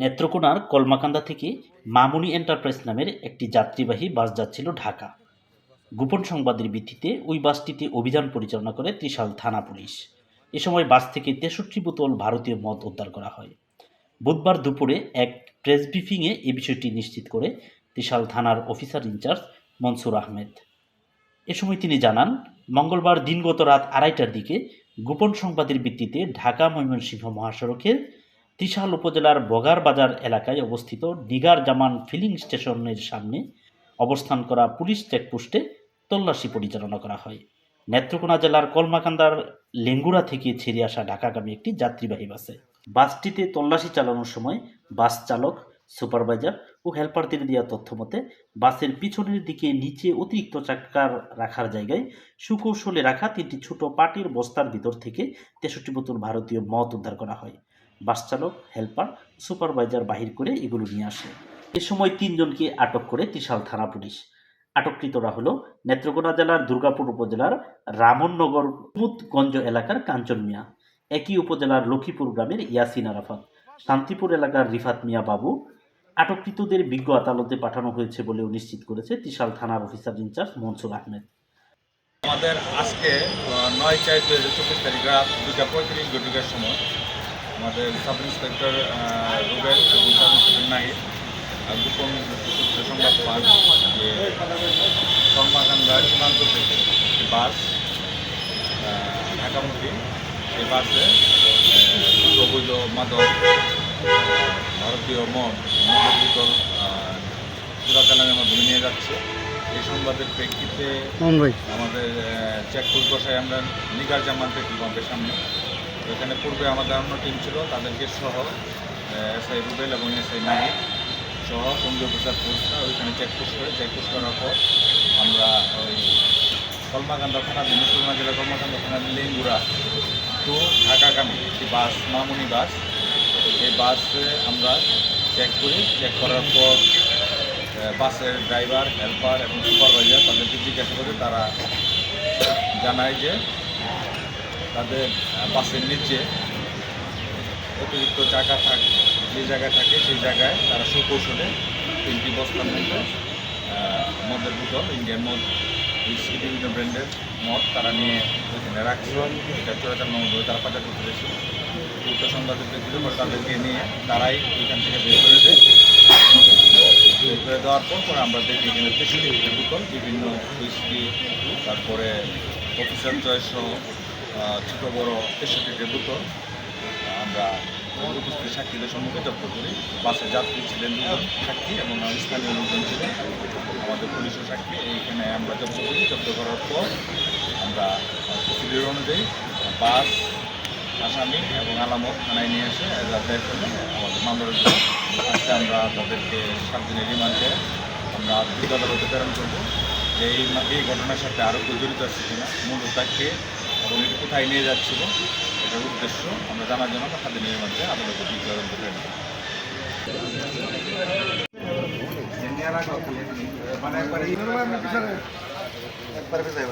নেত্রকোনার কলমাকান্দা থেকে মামুনি এন্টারপ্রাইজ নামের একটি যাত্রীবাহী বাস যাচ্ছিল ঢাকা। গোপন সংবাদের ভিত্তিতে ওই বাসটিতে অভিযান পরিচালনা করে ত্রিশাল থানা পুলিশ। এ সময় বাস থেকে তেষট্টি বোতল ভারতীয় মদ উদ্ধার করা হয়। বুধবার দুপুরে এক প্রেস ব্রিফিংয়ে এ বিষয়টি নিশ্চিত করে ত্রিশাল থানার officer in charge Mansur Ahmed. এ সময় তিনি জানান, মঙ্গলবার দিনগত রাত আড়াইটার দিকে গোপন সংবাদের ভিত্তিতে ঢাকা ময়মনসিংহ মহাসড়কের ত্রিশাল উপজেলার বগার বাজার এলাকায় অবস্থিত ডিগার জামান ফিলিং স্টেশনের সামনে অবস্থান করা পুলিশ চেকপোস্টে তল্লাশি পরিচালনা করা হয়। নেত্রকোনা জেলার কলমাকান্দার লেঙ্গুড়া থেকে ছেড়ে আসা ঢাকাগামী একটি যাত্রীবাহী বাসে। বাসটিতে তল্লাশি চালানোর সময় বাস চালক, সুপারভাইজার ও হেল্পারদের দেওয়া তথ্য মতে, বাসের পিছনের দিকে নিচে অতিরিক্ত চাকার রাখার জায়গায় সুকৌশলে রাখা তিনটি ছোট পাটির বস্তার ভিতর থেকে তেষট্টি বোতল ভারতীয় মদ উদ্ধার করা হয়। বাস চালক, হেল্পার, সুপারভাইজার বাহির করে এগুলো নিয়ে আসে। এ সময় তিনজনকে আটক করে ত্রিশাল থানা পুলিশ। আটককৃতরা হলো নেত্রকোনা জেলার দুর্গাপুর উপজেলার রামননগর কুমুদগঞ্জ এলাকার কাঞ্চন মিয়া। একই উপজেলার লক্ষ্মীপুর গ্রামের ইয়াসিন আরাফাত। শান্তিপুর এলাকার রিফাত মিয়া বাবু। আটককৃতদের বিজ্ঞ আদালতে পাঠানো হয়েছে বলেও নিশ্চিত করেছে ত্রিশাল থানার অফিসার ইনচার্জ মনসুর আহমেদ। আমাদের আজকে নয় চার দু হাজার চব্বিশ তারিখ রাত দুটা পঁয়ত্রিশ ঘটিকার সময় আমাদের সাব ইন্সপেক্টর রুবেল এবং সাব ইন্সপেক্টর আহ, গোপন সংবাদ পান যে কর্মাকান্দা সীমান্ত থেকে একটি বাস ঢাকামুখী সেই বাসে অবৈধ মাদক ভারতীয় মদ মদের বোতল চোরাচালানের মাধ্যমে নিয়ে যাচ্ছে। এই সংবাদের প্রেক্ষিতে আমাদের চেকপোস্ট বসায় আমরা নিগার জামান পেট্রোল পাম্পের সামনে। এখানে পূর্বে আমাদের অন্য টিম ছিল তাদেরকে সহ এসআই রুবেল এবং এসআই নাহিদ সহ সঙ্গীয় অফিসার ফোর্সরা ওইখানে চেকপোস্ট করে চেকপোস্ট করার পর আমরা ওই কলমাকান্দা থানা মুসলমান জেলা কলমাকান্দা থানার লেঙ্গুড়া টু ঢাকাগামী একটি বাস, মামুনি বাস, এই বাসে আমরা চেক করি চেক করার পর বাসের ড্রাইভার হেল্পার এবং সুপারভাইজার তাদেরকে জিজ্ঞাসা করে, তারা জানায় যে তাদের বাসের নিচে অতিরিক্ত চাকা থাক যে জায়গায় থাকে সেই জায়গায় তারা সুকৌশলে তিনটি বস্তার মধ্যে মদের বোতল ইন্ডিয়ান মদ বিভিন্ন ব্র্যান্ডের মদ তারা নিয়ে ওইখানে রাখছে এটা চোরাচার মধ্যে তারা পাচার করতে পেরেছে উত্তর সংবাদের প্রেক্ষিতে পরে তাদেরকে নিয়ে তারাই ওইখান থেকে বের করে দেয়। বের করে দেওয়ার পর পরে আমরা দেখি এখানে তেষট্টি বোতল, বিভিন্ন হুইস্কি তারপরে অফিসার চয়েস সহ ছোটো বড় তেষট্টিটি বোতল আমরা উপস্থিত সাক্ষীদের সম্মুখে জব্দ করি। বাসে যাত্রী ছিলেন সাক্ষী এবং স্থানীয় লোকজন ছিলেন। আমাদের পুলিশও সাক্ষী। এইখানে আমরা জব্দ করি। জব্দ করার পর আমরা প্রসিডিউর অনুযায়ী বাস, আসামি এবং আলামত থানায় নিয়ে এসে যাতায়াত করলে আমাদের মামলার জন্য আজকে আমরা তাদেরকে সাত দিনের রিমান্ডে আমরা দ্রুত আদালতে প্রেরণ করব। যে এই ঘটনার সাথে আরও জড়িত আছে কিনা, মূল তাকে এবং কোথায় নিয়ে যাচ্ছিল? এটার উদ্দেশ্য আমরা জানার জন্য আমরা খাদ্য দিনের রিমান্ডে আদালতে বিজ্ঞাপন করে প্রেরণ মানে একবারে একবার